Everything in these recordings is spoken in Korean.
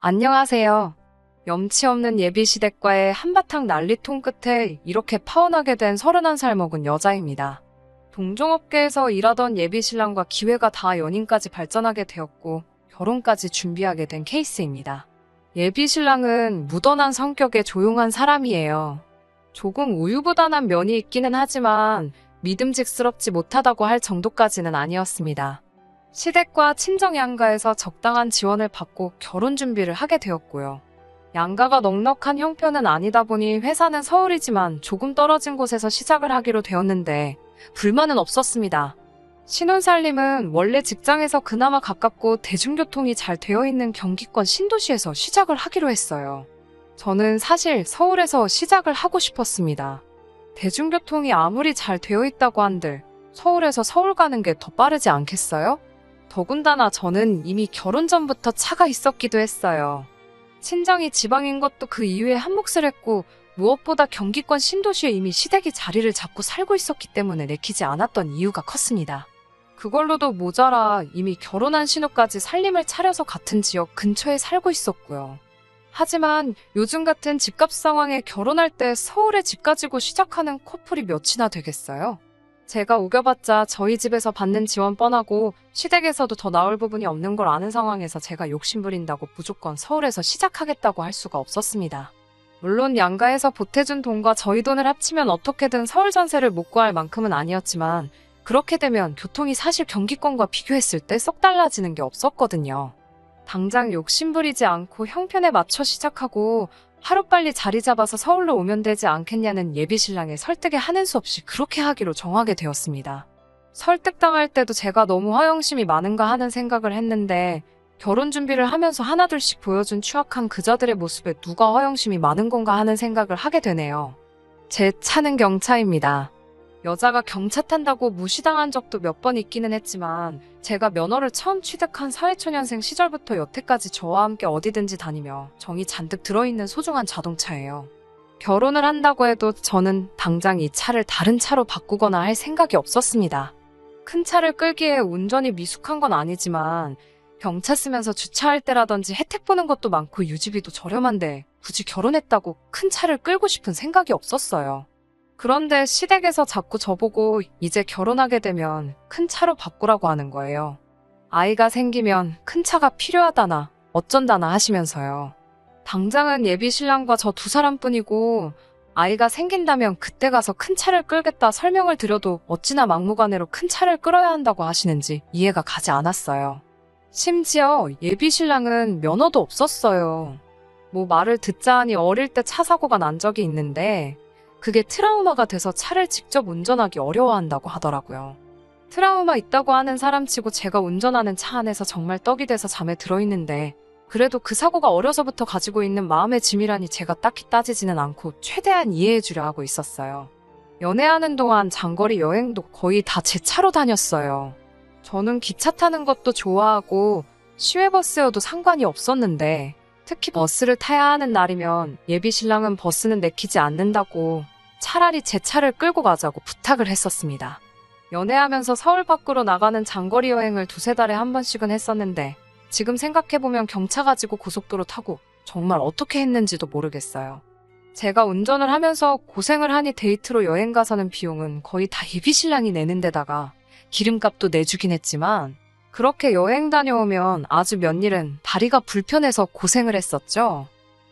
안녕하세요. 염치 없는 예비시댁과의 한바탕 난리통 끝에 이렇게 파혼하게 된 31살 먹은 여자입니다. 동종업계에서 일하던 예비신랑과 기회가 다 연인까지 발전하게 되었고 결혼까지 준비하게 된 케이스입니다. 예비신랑은 무던한 성격의 조용한 사람이에요. 조금 우유부단한 면이 있기는 하지만 믿음직스럽지 못하다고 할 정도까지는 아니었습니다. 시댁과 친정 양가에서 적당한 지원을 받고 결혼 준비를 하게 되었고요. 양가가 넉넉한 형편은 아니다 보니 회사는 서울이지만 조금 떨어진 곳에서 시작을 하기로 되었는데 불만은 없었습니다. 신혼살림은 원래 직장에서 그나마 가깝고 대중교통이 잘 되어 있는 경기권 신도시에서 시작을 하기로 했어요. 저는 사실 서울에서 시작을 하고 싶었습니다. 대중교통이 아무리 잘 되어 있다고 한들 서울에서 서울 가는 게 더 빠르지 않겠어요? 더군다나 저는 이미 결혼 전부터 차가 있었기도 했어요. 친정이 지방인 것도 그 이유에 한몫을 했고 무엇보다 경기권 신도시에 이미 시댁이 자리를 잡고 살고 있었기 때문에 내키지 않았던 이유가 컸습니다. 그걸로도 모자라 이미 결혼한 신우까지 살림을 차려서 같은 지역 근처에 살고 있었고요. 하지만 요즘 같은 집값 상황에 결혼할 때 서울에 집 가지고 시작하는 커플이 몇이나 되겠어요? 제가 우겨봤자 저희 집에서 받는 지원 뻔하고 시댁에서도 더 나올 부분이 없는 걸 아는 상황에서 제가 욕심부린다고 무조건 서울에서 시작하겠다고 할 수가 없었습니다. 물론 양가에서 보태준 돈과 저희 돈을 합치면 어떻게든 서울 전세를 못 구할 만큼은 아니었지만 그렇게 되면 교통이 사실 경기권과 비교했을 때 썩 달라지는 게 없었거든요. 당장 욕심부리지 않고 형편에 맞춰 시작하고 하루빨리 자리 잡아서 서울로 오면 되지 않겠냐는 예비신랑의 설득에 하는 수 없이 그렇게 하기로 정하게 되었습니다. 설득당할 때도 제가 너무 허영심이 많은가 하는 생각을 했는데 결혼 준비를 하면서 하나둘씩 보여준 추악한 그자들의 모습에 누가 허영심이 많은 건가 하는 생각을 하게 되네요. 제 차는 경차입니다. 여자가 경차 탄다고 무시당한 적도 몇 번 있기는 했지만 제가 면허를 처음 취득한 사회초년생 시절부터 여태까지 저와 함께 어디든지 다니며 정이 잔뜩 들어있는 소중한 자동차예요. 결혼을 한다고 해도 저는 당장 이 차를 다른 차로 바꾸거나 할 생각이 없었습니다. 큰 차를 끌기에 운전이 미숙한 건 아니지만 경차 쓰면서 주차할 때라든지 혜택 보는 것도 많고 유지비도 저렴한데 굳이 결혼했다고 큰 차를 끌고 싶은 생각이 없었어요. 그런데 시댁에서 자꾸 저보고 이제 결혼하게 되면 큰 차로 바꾸라고 하는 거예요. 아이가 생기면 큰 차가 필요하다나 어쩐다나 하시면서요. 당장은 예비 신랑과 저 두 사람뿐이고 아이가 생긴다면 그때 가서 큰 차를 끌겠다 설명을 드려도 어찌나 막무가내로 큰 차를 끌어야 한다고 하시는지 이해가 가지 않았어요. 심지어 예비 신랑은 면허도 없었어요. 뭐 말을 듣자 하니 어릴 때 차 사고가 난 적이 있는데 그게 트라우마가 돼서 차를 직접 운전하기 어려워한다고 하더라고요. 트라우마 있다고 하는 사람 치고 제가 운전하는 차 안에서 정말 떡이 돼서 잠에 들어있는데 그래도 그 사고가 어려서부터 가지고 있는 마음의 짐이라니 제가 딱히 따지지는 않고 최대한 이해해주려 하고 있었어요. 연애하는 동안 장거리 여행도 거의 다 제 차로 다녔어요. 저는 기차 타는 것도 좋아하고 시외버스여도 상관이 없었는데 특히 버스를 타야 하는 날이면 예비 신랑은 버스는 내키지 않는다고 차라리 제 차를 끌고 가자고 부탁을 했었습니다. 연애하면서 서울 밖으로 나가는 장거리 여행을 두세 달에 한 번씩은 했었는데 지금 생각해보면 경차 가지고 고속도로 타고 정말 어떻게 했는지도 모르겠어요. 제가 운전을 하면서 고생을 하니 데이트로 여행 가서는 비용은 거의 다 예비 신랑이 내는 데다가 기름값도 내주긴 했지만 그렇게 여행 다녀오면 아주 몇 일은 다리가 불편해서 고생을 했었죠.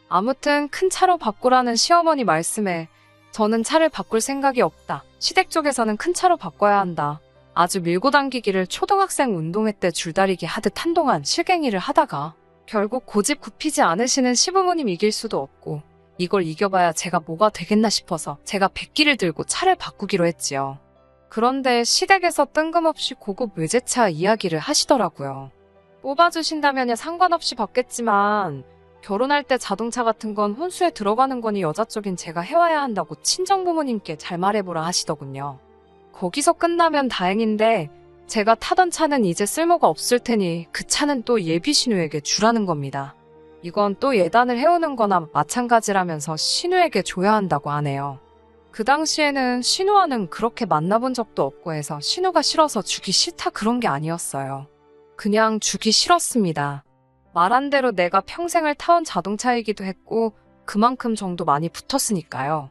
아무튼 큰 차로 바꾸라는 시어머니 말씀에 저는 차를 바꿀 생각이 없다. 시댁 쪽에서는 큰 차로 바꿔야 한다. 아주 밀고 당기기를 초등학생 운동회 때 줄다리기 하듯 한동안 실갱이를 하다가 결국 고집 굽히지 않으시는 시부모님 이길 수도 없고 이걸 이겨봐야 제가 뭐가 되겠나 싶어서 제가 백기를 들고 차를 바꾸기로 했지요. 그런데 시댁에서 뜬금없이 고급 외제차 이야기를 하시더라고요. 뽑아주신다면야 상관없이 받겠지만 결혼할 때 자동차 같은 건 혼수에 들어가는 거니 여자 쪽인 제가 해와야 한다고 친정 부모님께 잘 말해보라 하시더군요. 거기서 끝나면 다행인데 제가 타던 차는 이제 쓸모가 없을 테니 그 차는 또 예비 신우에게 주라는 겁니다. 이건 또 예단을 해오는 거나 마찬가지라면서 신우에게 줘야 한다고 하네요. 그 당시에는 신우와는 그렇게 만나본 적도 없고 해서 신우가 싫어서 주기 싫다 그런 게 아니었어요. 그냥 주기 싫었습니다. 말한 대로 내가 평생을 타온 자동차이기도 했고 그만큼 정도 많이 붙었으니까요.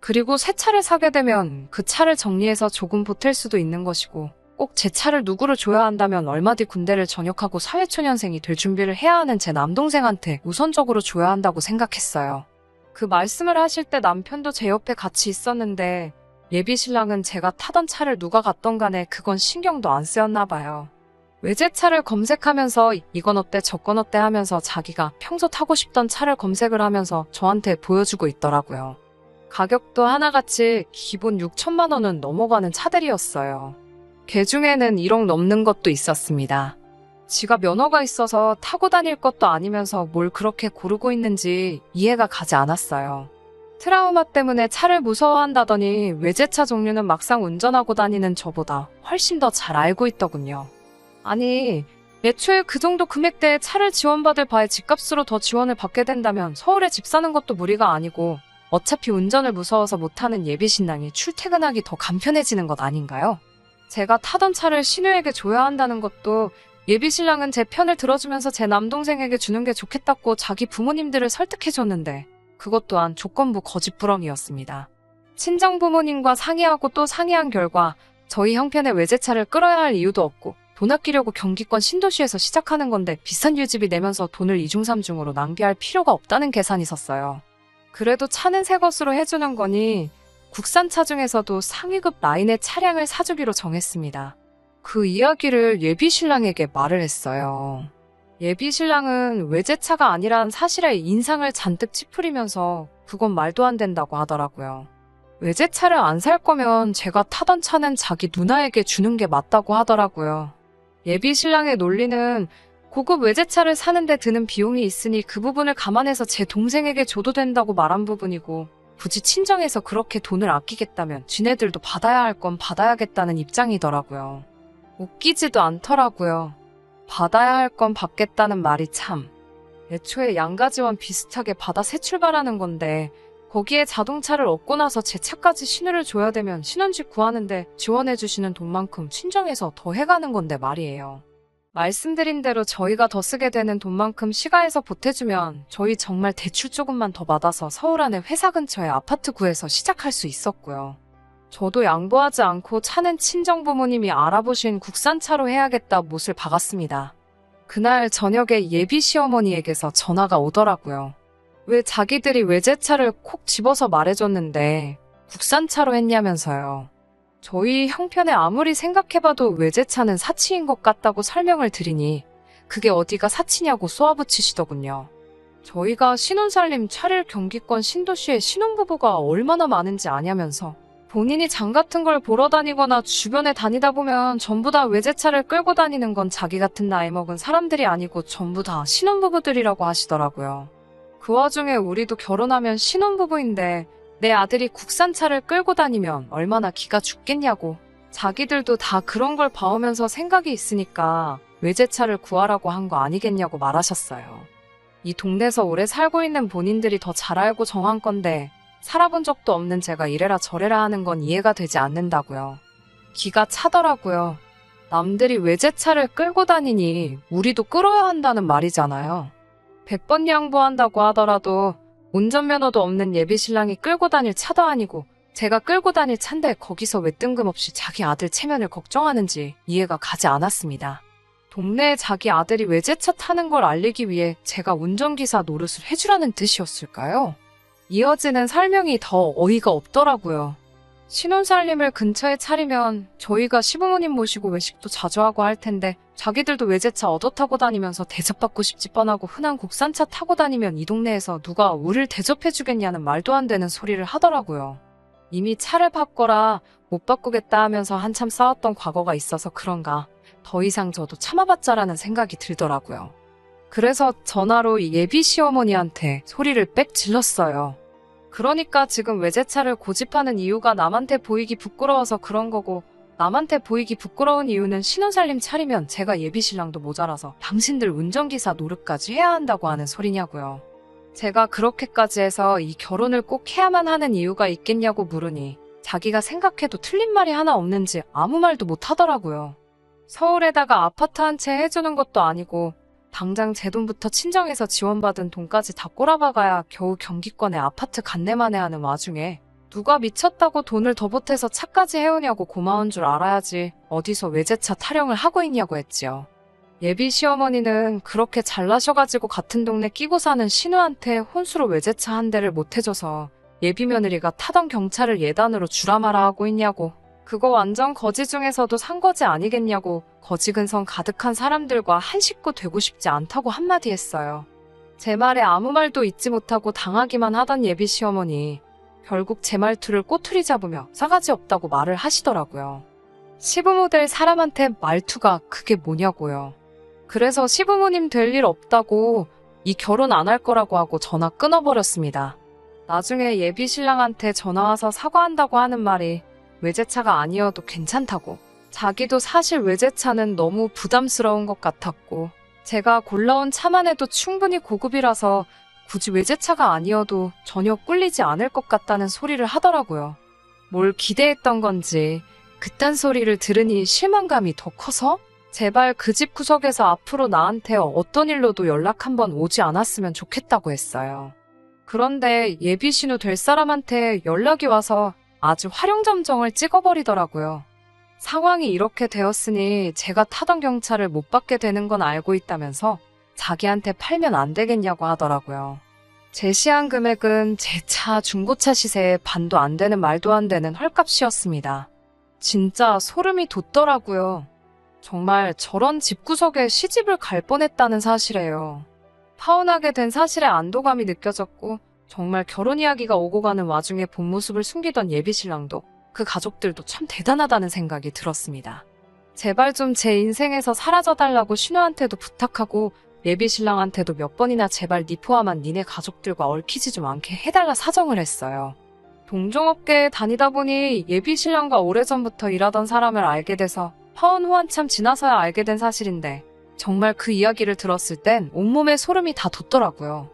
그리고 새 차를 사게 되면 그 차를 정리해서 조금 보탤 수도 있는 것이고 꼭 제 차를 누구를 줘야 한다면 얼마 뒤 군대를 전역하고 사회초년생이 될 준비를 해야 하는 제 남동생한테 우선적으로 줘야 한다고 생각했어요. 그 말씀을 하실 때 남편도 제 옆에 같이 있었는데 예비 신랑은 제가 타던 차를 누가 갔던 간에 그건 신경도 안 쓰였나 봐요. 외제차를 검색하면서 이건 어때 저건 어때 하면서 자기가 평소 타고 싶던 차를 검색을 하면서 저한테 보여주고 있더라고요. 가격도 하나같이 기본 6천만 원은 넘어가는 차들이었어요. 개 중에는 1억 넘는 것도 있었습니다. 지가 면허가 있어서 타고 다닐 것도 아니면서 뭘 그렇게 고르고 있는지 이해가 가지 않았어요. 트라우마 때문에 차를 무서워한다더니 외제차 종류는 막상 운전하고 다니는 저보다 훨씬 더 잘 알고 있더군요. 아니, 애초에 그 정도 금액대에 차를 지원받을 바에 집값으로 더 지원을 받게 된다면 서울에 집 사는 것도 무리가 아니고 어차피 운전을 무서워서 못하는 예비 신랑이 출퇴근하기 더 간편해지는 것 아닌가요? 제가 타던 차를 신우에게 줘야 한다는 것도 예비 신랑은 제 편을 들어주면서 제 남동생에게 주는 게 좋겠다고 자기 부모님들을 설득해줬는데 그것 또한 조건부 거짓부렁이었습니다. 친정 부모님과 상의하고 또 상의한 결과 저희 형편의 외제차를 끌어야 할 이유도 없고 돈 아끼려고 경기권 신도시에서 시작하는 건데 비싼 유지비 내면서 돈을 이중삼중으로 낭비할 필요가 없다는 계산이 섰어요. 그래도 차는 새 것으로 해주는 거니 국산차 중에서도 상위급 라인의 차량을 사주기로 정했습니다. 그 이야기를 예비 신랑에게 말을 했어요. 예비 신랑은 외제차가 아니란 사실에 인상을 잔뜩 찌푸리면서 그건 말도 안 된다고 하더라고요. 외제차를 안 살 거면 제가 타던 차는 자기 누나에게 주는 게 맞다고 하더라고요. 예비 신랑의 논리는 고급 외제차를 사는데 드는 비용이 있으니 그 부분을 감안해서 제 동생에게 줘도 된다고 말한 부분이고 굳이 친정에서 그렇게 돈을 아끼겠다면 지네들도 받아야 할 건 받아야겠다는 입장이더라고요. 웃기지도 않더라고요. 받아야 할 건 받겠다는 말이 참. 애초에 양가지원 비슷하게 받아 새 출발하는 건데 거기에 자동차를 얻고 나서 제 차까지 신호를 줘야 되면 신혼집 구하는데 지원해주시는 돈만큼 친정에서 더 해가는 건데 말이에요. 말씀드린 대로 저희가 더 쓰게 되는 돈만큼 시가에서 보태주면 저희 정말 대출 조금만 더 받아서 서울 안에 회사 근처에 아파트 구해서 시작할 수 있었고요. 저도 양보하지 않고 차는 친정 부모님이 알아보신 국산차로 해야겠다 못을 박았습니다. 그날 저녁에 예비 시어머니에게서 전화가 오더라고요. 왜 자기들이 외제차를 콕 집어서 말해줬는데 국산차로 했냐면서요. 저희 형편에 아무리 생각해봐도 외제차는 사치인 것 같다고 설명을 드리니 그게 어디가 사치냐고 쏘아붙이시더군요. 저희가 신혼살림 차릴 경기권 신도시에 신혼부부가 얼마나 많은지 아냐면서 본인이 장 같은 걸 보러 다니거나 주변에 다니다 보면 전부 다 외제차를 끌고 다니는 건 자기 같은 나이 먹은 사람들이 아니고 전부 다 신혼부부들이라고 하시더라고요. 그 와중에 우리도 결혼하면 신혼부부인데 내 아들이 국산차를 끌고 다니면 얼마나 기가 죽겠냐고. 자기들도 다 그런 걸 봐오면서 생각이 있으니까 외제차를 구하라고 한 거 아니겠냐고 말하셨어요. 이 동네에서 오래 살고 있는 본인들이 더 잘 알고 정한 건데 살아본 적도 없는 제가 이래라 저래라 하는 건 이해가 되지 않는다고요. 기가 차더라고요. 남들이 외제차를 끌고 다니니 우리도 끌어야 한다는 말이잖아요. 100번 양보한다고 하더라도 운전면허도 없는 예비 신랑이 끌고 다닐 차도 아니고 제가 끌고 다닐 차인데 거기서 왜 뜬금없이 자기 아들 체면을 걱정하는지 이해가 가지 않았습니다. 동네에 자기 아들이 외제차 타는 걸 알리기 위해 제가 운전기사 노릇을 해주라는 뜻이었을까요? 이어지는 설명이 더 어이가 없더라고요. 신혼살림을 근처에 차리면 저희가 시부모님 모시고 외식도 자주 하고 할 텐데 자기들도 외제차 얻어 타고 다니면서 대접받고 싶지 뻔하고 흔한 국산차 타고 다니면 이 동네에서 누가 우릴 대접해주겠냐는 말도 안 되는 소리를 하더라고요. 이미 차를 바꿔라 못 바꾸겠다 하면서 한참 싸웠던 과거가 있어서 그런가 더 이상 저도 참아봤자라는 생각이 들더라고요. 그래서 전화로 예비 시어머니한테 소리를 빽 질렀어요. 그러니까 지금 외제차를 고집하는 이유가 남한테 보이기 부끄러워서 그런 거고 남한테 보이기 부끄러운 이유는 신혼살림 차리면 제가 예비신랑도 모자라서 당신들 운전기사 노릇까지 해야 한다고 하는 소리냐고요. 제가 그렇게까지 해서 이 결혼을 꼭 해야만 하는 이유가 있겠냐고 물으니 자기가 생각해도 틀린 말이 하나 없는지 아무 말도 못 하더라고요. 서울에다가 아파트 한 채 해주는 것도 아니고 당장 제 돈부터 친정에서 지원받은 돈까지 다 꼬라박아야 겨우 경기권에 아파트 간내만해 하는 와중에 누가 미쳤다고 돈을 더 보태서 차까지 해오냐고 고마운 줄 알아야지 어디서 외제차 타령을 하고 있냐고 했지요. 예비 시어머니는 그렇게 잘나셔가지고 같은 동네 끼고 사는 신우한테 혼수로 외제차 한 대를 못 해줘서 예비 며느리가 타던 경차를 예단으로 주라 마라 하고 있냐고 그거 완전 거지 중에서도 산 거지 아니겠냐고 거지 근성 가득한 사람들과 한 식구 되고 싶지 않다고 한마디 했어요. 제 말에 아무 말도 잊지 못하고 당하기만 하던 예비 시어머니 결국 제 말투를 꼬투리 잡으며 싸가지 없다고 말을 하시더라고요. 시부모 될 사람한테 말투가 그게 뭐냐고요. 그래서 시부모님 될 일 없다고 이 결혼 안 할 거라고 하고 전화 끊어버렸습니다. 나중에 예비 신랑한테 전화 와서 사과한다고 하는 말이 외제차가 아니어도 괜찮다고. 자기도 사실 외제차는 너무 부담스러운 것 같았고, 제가 골라온 차만 해도 충분히 고급이라서 굳이 외제차가 아니어도 전혀 꿀리지 않을 것 같다는 소리를 하더라고요. 뭘 기대했던 건지, 그딴 소리를 들으니 실망감이 더 커서? 제발 그 집 구석에서 앞으로 나한테 어떤 일로도 연락 한번 오지 않았으면 좋겠다고 했어요. 그런데 예비 신우 될 사람한테 연락이 와서 아주 활용점정을 찍어버리더라고요. 상황이 이렇게 되었으니 제가 타던 경차를 못 받게 되는 건 알고 있다면서 자기한테 팔면 안 되겠냐고 하더라고요. 제시한 금액은 제 차 중고차 시세의 반도 안 되는 말도 안 되는 헐값이었습니다. 진짜 소름이 돋더라고요. 정말 저런 집구석에 시집을 갈 뻔했다는 사실이에요. 파혼하게 된 사실에 안도감이 느껴졌고 정말 결혼 이야기가 오고 가는 와중에 본 모습을 숨기던 예비 신랑도 그 가족들도 참 대단하다는 생각이 들었습니다. 제발 좀 제 인생에서 사라져달라고 신우한테도 부탁하고 예비 신랑한테도 몇 번이나 제발 니 포함한 니네 가족들과 얽히지 좀 않게 해달라 사정을 했어요. 동종업계에 다니다 보니 예비 신랑과 오래전부터 일하던 사람을 알게 돼서 파혼 후 한참 지나서야 알게 된 사실인데 정말 그 이야기를 들었을 땐 온몸에 소름이 다 돋더라고요.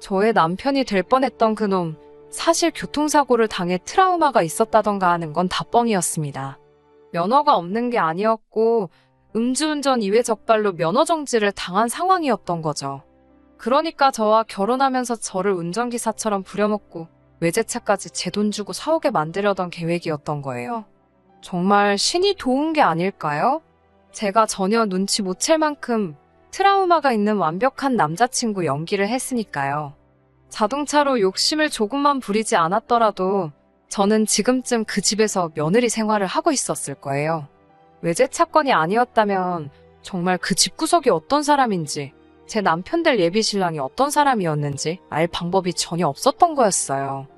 저의 남편이 될 뻔했던 그놈, 사실 교통사고를 당해 트라우마가 있었다던가 하는 건 다 뻥이었습니다. 면허가 없는 게 아니었고, 음주운전 이외 적발로 면허 정지를 당한 상황이었던 거죠. 그러니까 저와 결혼하면서 저를 운전기사처럼 부려먹고 외제차까지 제 돈 주고 사오게 만들려던 계획이었던 거예요. 정말 신이 도운 게 아닐까요? 제가 전혀 눈치 못 챌 만큼 트라우마가 있는 완벽한 남자친구 연기를 했으니까요. 자동차로 욕심을 조금만 부리지 않았더라도 저는 지금쯤 그 집에서 며느리 생활을 하고 있었을 거예요. 외제 차건이 아니었다면 정말 그 집구석이 어떤 사람인지 제 남편 될 예비 신랑이 어떤 사람이었는지 알 방법이 전혀 없었던 거였어요.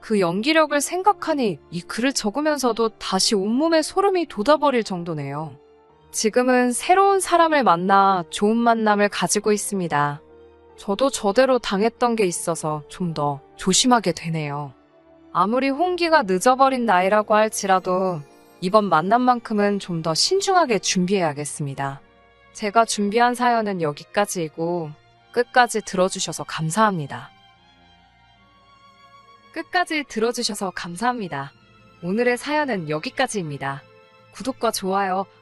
그 연기력을 생각하니 이 글을 적으면서도 다시 온몸에 소름이 돋아버릴 정도네요. 지금은 새로운 사람을 만나 좋은 만남을 가지고 있습니다. 저도 저대로 당했던 게 있어서 좀 더 조심하게 되네요. 아무리 홍기가 늦어버린 나이라고 할지라도 이번 만남만큼은 좀 더 신중하게 준비해야겠습니다. 제가 준비한 사연은 여기까지이고 끝까지 들어주셔서 감사합니다. 끝까지 들어주셔서 감사합니다. 오늘의 사연은 여기까지입니다. 구독과 좋아요,